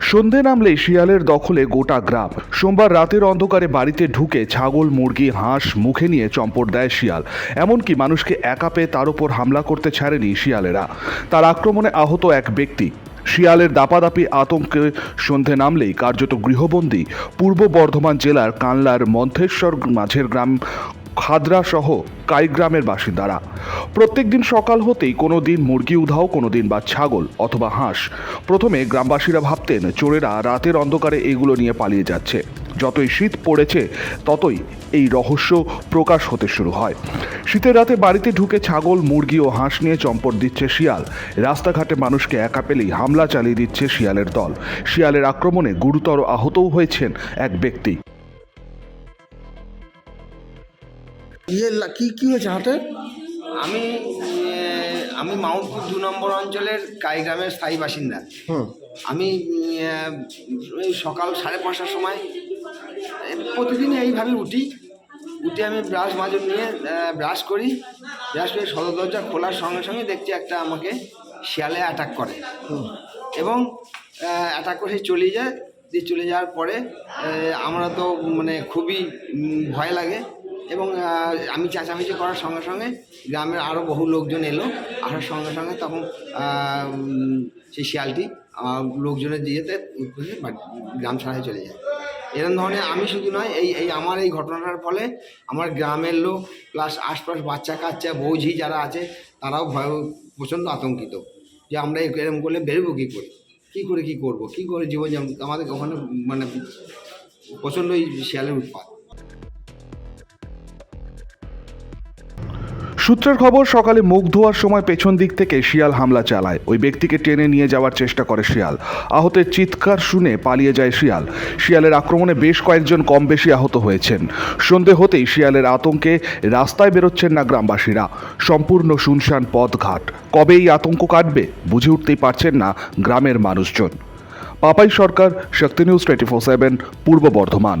সন্ধে নামলেই শিয়ালের দখলে গোটা গ্রাম। সোমবার রাতের অন্ধকারে বাড়িতে ঢুকে ছাগল, মুরগি, হাঁস মুখে নিয়ে চম্পট দেয় শিয়াল। এমনকি মানুষকে একা পেয়ে তার উপর হামলা করতে ছাড়েনি শিয়ালেরা। তার আক্রমণে আহত এক ব্যক্তি। শিয়ালের দাপাদাপি আতঙ্কে সন্ধে নামলেই কার্যত গৃহবন্দী পূর্ব বর্ধমান জেলার কানলার মন্থেশ্বর মাঝের গ্রাম খাদরা সহ কাইগ্রামের বাসিন্দারা। প্রত্যেক দিন সকাল হতেই কোনো দিন মুরগি উধাও, কোনো দিন বা ছাগল অথবা হাঁস। প্রথমে গ্রামবাসীরা ভাবতেন, চোরেরা রাতের অন্ধকারে এগুলো নিয়ে পালিয়ে যাচ্ছে। যতই শীত পড়েছে, ততই এই রহস্য প্রকাশ হতে শুরু হয়। শীতের রাতে বাড়িতে ঢুকে ছাগল, মুরগি ও হাঁস নিয়ে চম্পট দিচ্ছে শিয়াল। রাস্তাঘাটে মানুষকে একা পেলেই হামলা চালিয়ে দিচ্ছে শিয়ালের দল। শিয়ালের আক্রমণে গুরুতর আহতও হয়েছেন এক ব্যক্তি। ইয়ে লা- কি কি হয়েছে হাতে? আমি আহ, আমি মাউন্টপুর দু নম্বর অঞ্চলের কাইগ্রামের স্থায়ী বাসিন্দা। হুম। আমি আহ, এই সকাল সাড়ে পাঁচটার সময় প্রতিদিন এইভাবে উঠি। উঠে আমি ব্রাশ মাজন নিয়ে ব্রাশ করি। ব্রাশ করে সদর দরজা খোলার সঙ্গে সঙ্গে দেখছি একটা আমাকে শিয়ালে অ্যাটাক করে। এবং অ্যাটাক করে চলে যায়। দিয়ে চলে যাওয়ার পরে আহ, আমরা তো মানে খুবই উম, ভয় লাগে। এবং আমি চেঁচামেচি করার সঙ্গে সঙ্গে গ্রামের আরও বহু লোকজন এলো। আসার সঙ্গে সঙ্গে তখন সেই শিয়ালটি লোকজনের দিয়েতে গ্রাম ছাড়াই চলে যায়। এরকম ধরনের আমি শুধু নয়, এই এই আমার এই ঘটনাটার ফলে আমার গ্রামের লোক প্লাস আশপাশ বাচ্চা কাচ্চা, বৌঝি যারা আছে, তারাও ভয়, প্রচণ্ড আতঙ্কিত যে আমরা এরকম করলে বেরোবো কী করে? কী করে কী করব? কী করে জীবন আমাদের ওখানে মানে প্রচণ্ড এই শিয়ালের উৎপাত। সূত্রের খবর, সকালে মুখ ধোয়ার সময় পেছন দিক থেকে শিয়াল হামলা চালায়। ওই ব্যক্তিকে টেনে নিয়ে যাওয়ার চেষ্টা করে শিয়াল। আহতের চিৎকার শুনে পালিয়ে যায় শিয়াল। শিয়ালের আক্রমণে বেশ কয়েকজন কম বেশি আহত হয়েছেন। সন্ধে হতেই শিয়ালের আতঙ্কে রাস্তায় বেরোচ্ছেন না গ্রামবাসীরা। সম্পূর্ণ শুনশান পথঘাট। কবে এই আতঙ্ক কাটবে, বুঝে উঠতেই পারছেন না গ্রামের মানুষজন। Papai Sarkar, Shakti news twenty four seven, Purba Bardhaman.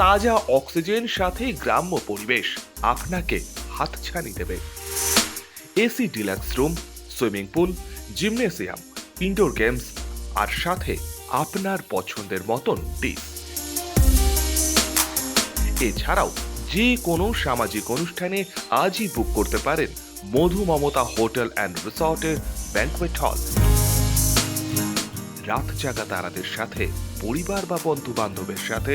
তাজা অক্সিজেন সাথে গ্রাম্য পরিবেশ আপনাকে হাতছানি দেবে। AC deluxe room, swimming pool, gymnasium, indoor games, আর সাথে আপনার পছন্দের মতন ডিশ এছাড়াও যে কোনো সামাজিক অনুষ্ঠানে আজই বুক করতে পারেন মধু মমতা হোটেল অ্যান্ড রিসর্টের ব্যাংকোয়েট হল। রাত জাগা তারাদের সাথে, পরিবার বা বন্ধু বান্ধবের সাথে